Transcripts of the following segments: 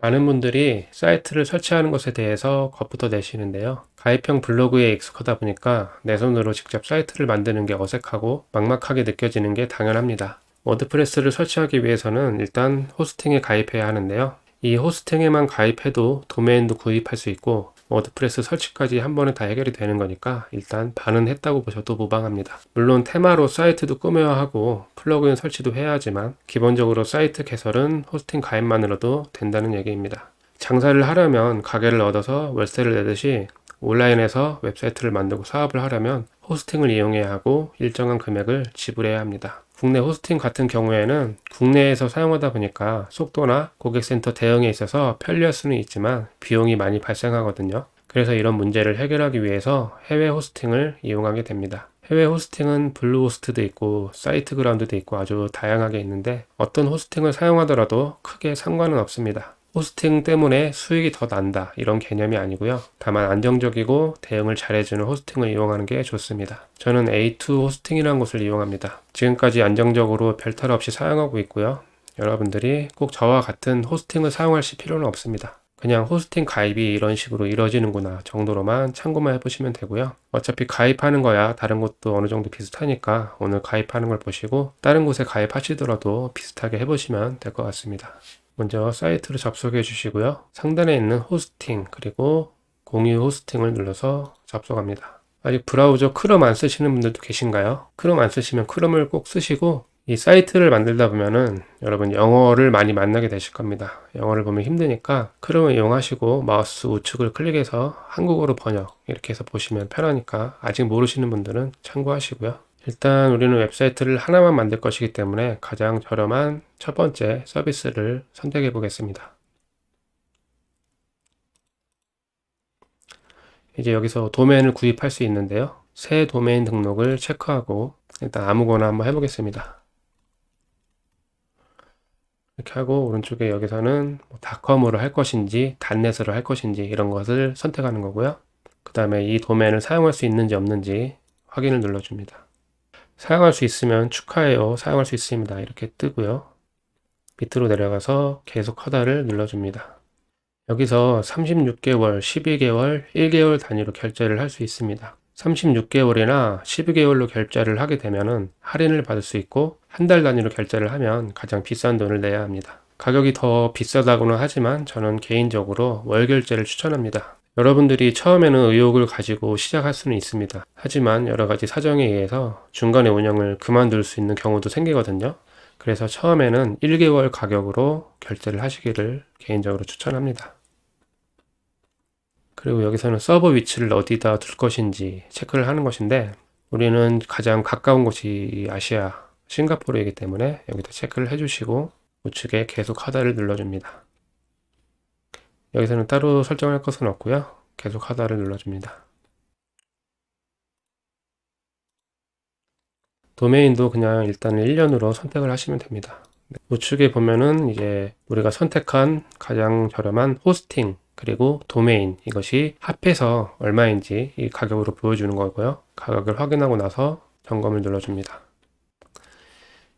많은 분들이 사이트를 설치하는 것에 대해서 겁부터 내시는데요. 가입형 블로그에 익숙하다 보니까 내 손으로 직접 사이트를 만드는 게 어색하고 막막하게 느껴지는 게 당연합니다. 워드프레스를 설치하기 위해서는 일단 호스팅에 가입해야 하는데요. 이 호스팅에만 가입해도 도메인도 구입할 수 있고 워드프레스 설치까지 한 번에 다 해결이 되는 거니까 일단 반은 했다고 보셔도 무방합니다. 물론 테마로 사이트도 꾸며야 하고 플러그인 설치도 해야 하지만 기본적으로 사이트 개설은 호스팅 가입만으로도 된다는 얘기입니다. 장사를 하려면 가게를 얻어서 월세를 내듯이 온라인에서 웹사이트를 만들고 사업을 하려면 호스팅을 이용해야 하고 일정한 금액을 지불해야 합니다. 국내 호스팅 같은 경우에는 국내에서 사용하다 보니까 속도나 고객센터 대응에 있어서 편리할 수는 있지만 비용이 많이 발생하거든요. 그래서 이런 문제를 해결하기 위해서 해외 호스팅을 이용하게 됩니다. 해외 호스팅은 블루호스트도 있고 사이트 그라운드도 있고 아주 다양하게 있는데 어떤 호스팅을 사용하더라도 크게 상관은 없습니다. 호스팅 때문에 수익이 더 난다 이런 개념이 아니고요. 다만 안정적이고 대응을 잘해주는 호스팅을 이용하는 게 좋습니다. 저는 A2 호스팅이라는 곳을 이용합니다. 지금까지 안정적으로 별탈 없이 사용하고 있고요. 여러분들이 꼭 저와 같은 호스팅을 사용하실 필요는 없습니다. 그냥 호스팅 가입이 이런 식으로 이루어지는구나 정도로만 참고만 해보시면 되고요. 어차피 가입하는 거야 다른 곳도 어느 정도 비슷하니까 오늘 가입하는 걸 보시고 다른 곳에 가입하시더라도 비슷하게 해보시면 될 것 같습니다. 먼저 사이트로 접속해 주시고요. 상단에 있는 호스팅 그리고 공유 호스팅을 눌러서 접속합니다. 아직 브라우저 크롬 안 쓰시는 분들도 계신가요? 크롬 안 쓰시면 크롬을 꼭 쓰시고 이 사이트를 만들다 보면은 여러분 영어를 많이 만나게 되실 겁니다. 영어를 보면 힘드니까 크롬을 이용하시고 마우스 우측을 클릭해서 한국어로 번역 이렇게 해서 보시면 편하니까 아직 모르시는 분들은 참고하시고요. 일단 우리는 웹사이트를 하나만 만들 것이기 때문에 가장 저렴한 첫 번째 서비스를 선택해 보겠습니다. 이제 여기서 도메인을 구입할 수 있는데요. 새 도메인 등록을 체크하고 일단 아무거나 한번 해보겠습니다. 이렇게 하고 오른쪽에 여기서는 뭐 닷컴으로 할 것인지 단넷으로 할 것인지 이런 것을 선택하는 거고요. 그 다음에 이 도메인을 사용할 수 있는지 없는지 확인을 눌러줍니다. 사용할 수 있으면 축하해요. 사용할 수 있습니다. 이렇게 뜨고요. 밑으로 내려가서 계속 하다를 눌러줍니다. 여기서 36개월, 12개월, 1개월 단위로 결제를 할 수 있습니다. 36개월이나 12개월로 결제를 하게 되면 할인을 받을 수 있고 한 달 단위로 결제를 하면 가장 비싼 돈을 내야 합니다. 가격이 더 비싸다고는 하지만 저는 개인적으로 월 결제를 추천합니다. 여러분들이 처음에는 의욕을 가지고 시작할 수는 있습니다. 하지만 여러 가지 사정에 의해서 중간에 운영을 그만둘 수 있는 경우도 생기거든요. 그래서 처음에는 1개월 가격으로 결제를 하시기를 개인적으로 추천합니다. 그리고 여기서는 서버 위치를 어디다 둘 것인지 체크를 하는 것인데 우리는 가장 가까운 곳이 아시아 싱가포르이기 때문에 여기다 체크를 해주시고 우측에 계속 하다를 눌러줍니다. 여기서는 따로 설정할 것은 없고요. 계속 하다를 눌러줍니다. 도메인도 그냥 일단 1년으로 선택을 하시면 됩니다. 우측에 보면은 이제 우리가 선택한 가장 저렴한 호스팅 그리고 도메인 이것이 합해서 얼마인지 이 가격으로 보여주는 거고요. 가격을 확인하고 나서 점검을 눌러줍니다.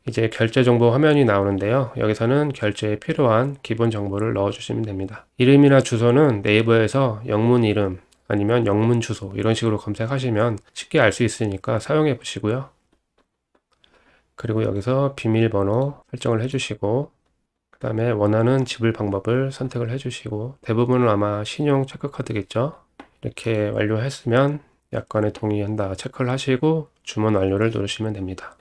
이제 결제 정보 화면이 나오는데요. 여기서는 결제에 필요한 기본 정보를 넣어주시면 됩니다. 이름이나 주소는 네이버에서 영문 이름 아니면 영문 주소 이런 식으로 검색하시면 쉽게 알 수 있으니까 사용해 보시고요. 그리고 여기서 비밀번호 설정을 해주시고 그 다음에 원하는 지불 방법을 선택을 해주시고 대부분은 아마 신용 체크카드겠죠. 이렇게 완료했으면 약관에 동의한다 체크를 하시고 주문 완료를 누르시면 됩니다.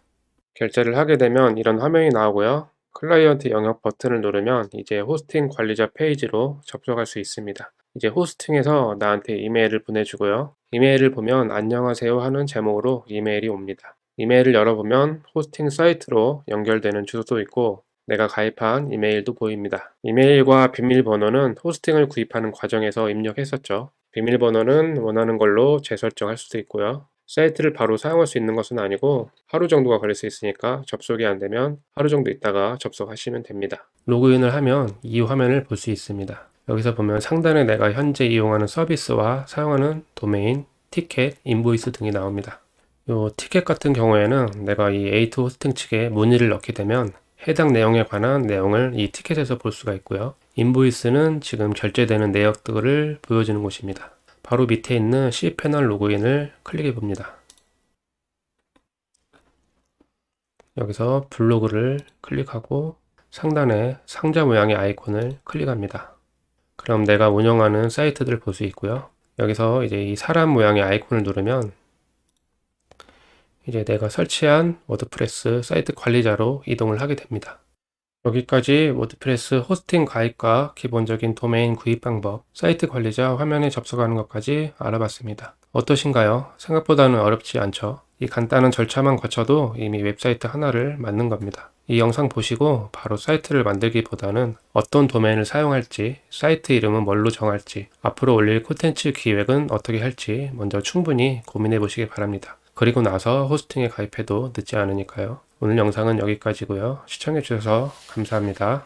결제를 하게 되면 이런 화면이 나오고요. 클라이언트 영역 버튼을 누르면 이제 호스팅 관리자 페이지로 접속할 수 있습니다. 이제 호스팅에서 나한테 이메일을 보내주고요. 이메일을 보면 안녕하세요 하는 제목으로 이메일이 옵니다. 이메일을 열어보면 호스팅 사이트로 연결되는 주소도 있고 내가 가입한 이메일도 보입니다. 이메일과 비밀번호는 호스팅을 구입하는 과정에서 입력했었죠. 비밀번호는 원하는 걸로 재설정할 수도 있고요. 사이트를 바로 사용할 수 있는 것은 아니고 하루 정도가 걸릴 수 있으니까 접속이 안 되면 하루 정도 있다가 접속하시면 됩니다. 로그인을 하면 이 화면을 볼 수 있습니다. 여기서 보면 상단에 내가 현재 이용하는 서비스와 사용하는 도메인, 티켓, 인보이스 등이 나옵니다. 이 티켓 같은 경우에는 내가 이 A2 호스팅 측에 문의를 넣게 되면 해당 내용에 관한 내용을 이 티켓에서 볼 수가 있고요. 인보이스는 지금 결제되는 내역들을 보여주는 곳입니다. 바로 밑에 있는 C패널 로그인을 클릭해 봅니다. 여기서 블로그를 클릭하고 상단에 상자 모양의 아이콘을 클릭합니다. 그럼 내가 운영하는 사이트들을 볼수 있고요. 여기서 이제 이 사람 모양의 아이콘을 누르면 이제 내가 설치한 워드프레스 사이트 관리자로 이동을 하게 됩니다. 여기까지 워드프레스 호스팅 가입과 기본적인 도메인 구입 방법, 사이트 관리자 화면에 접속하는 것까지 알아봤습니다. 어떠신가요? 생각보다는 어렵지 않죠? 이 간단한 절차만 거쳐도 이미 웹사이트 하나를 만든 겁니다. 이 영상 보시고 바로 사이트를 만들기보다는 어떤 도메인을 사용할지, 사이트 이름은 뭘로 정할지, 앞으로 올릴 콘텐츠 기획은 어떻게 할지 먼저 충분히 고민해 보시기 바랍니다. 그리고 나서 호스팅에 가입해도 늦지 않으니까요. 오늘 영상은 여기까지고요. 시청해 주셔서 감사합니다.